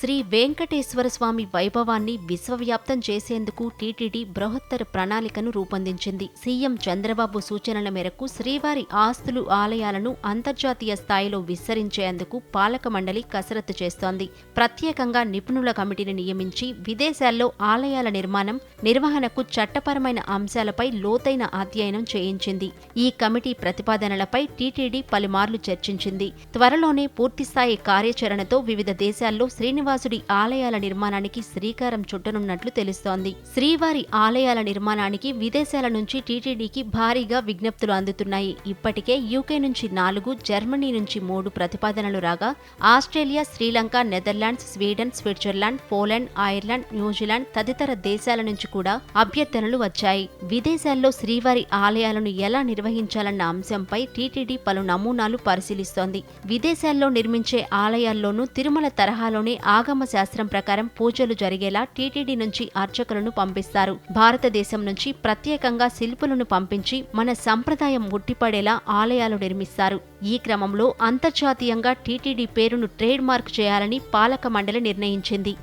శ్రీ వెంకటేశ్వర స్వామి వైభవాన్ని విశ్వవ్యాప్తం చేసేందుకు టీటీడీ బృహత్తర ప్రణాళికను రూపొందించింది. సీఎం చంద్రబాబు సూచనల మేరకు శ్రీవారి ఆస్తులు ఆలయాలను అంతర్జాతీయ స్థాయిలో విస్తరించేందుకు పాలక మండలి కసరత్తు చేస్తోంది. ప్రత్యేకంగా నిపుణుల కమిటీని నియమించి విదేశాల్లో ఆలయాల నిర్మాణం నిర్వహణకు చట్టపరమైన అంశాలపై లోతైన అధ్యయనం చేయించింది. ఈ కమిటీ ప్రతిపాదనలపై టీటీడీ పలుమార్లు చర్చించింది. త్వరలోనే పూర్తిస్థాయి కార్యాచరణతో వివిధ దేశాల్లో శ్రీనివాసుడి ఆలయాల నిర్మాణానికి శ్రీకారం చుట్టనున్నట్లు తెలుస్తోంది. శ్రీవారి ఆలయాల నిర్మాణానికి విదేశాల నుంచి టీటీడీకి భారీగా విజ్ఞప్తులు అందుతున్నాయి. ఇప్పటికే యూకే నుంచి నాలుగు జర్మనీ నుంచి మూడు ప్రతిపాదనలు రాగా Australia Sri Lanka Netherlands Sweden Switzerland Poland Ireland New Zealand తదితర దేశాల నుంచి కూడా అభ్యర్థనలు వచ్చాయి. విదేశాల్లో శ్రీవారి ఆలయాలను ఎలా నిర్వహించాలన్న అంశంపై టీటీడీ పలు నమూనాలు పరిశీలిస్తోంది. విదేశాల్లో నిర్మించే ఆలయాల్లోనూ తిరుమల తరహాలోనే ఆగమ శాస్త్రం ప్రకారం పూజలు జరిగేలా టీటీడీ నుంచి అర్చకులను పంపిస్తారు. భారతదేశం నుంచి ప్రత్యేకంగా శిల్పులను పంపించి మన సంప్రదాయం ఉట్టిపడేలా ఆలయాలు నిర్మిస్తారు. ఈ క్రమంలో అంతర్జాతీయంగా టీటీడీ పేరును ట్రేడ్ మార్క్ చేయాలని పాలక మండలి నిర్ణయించింది.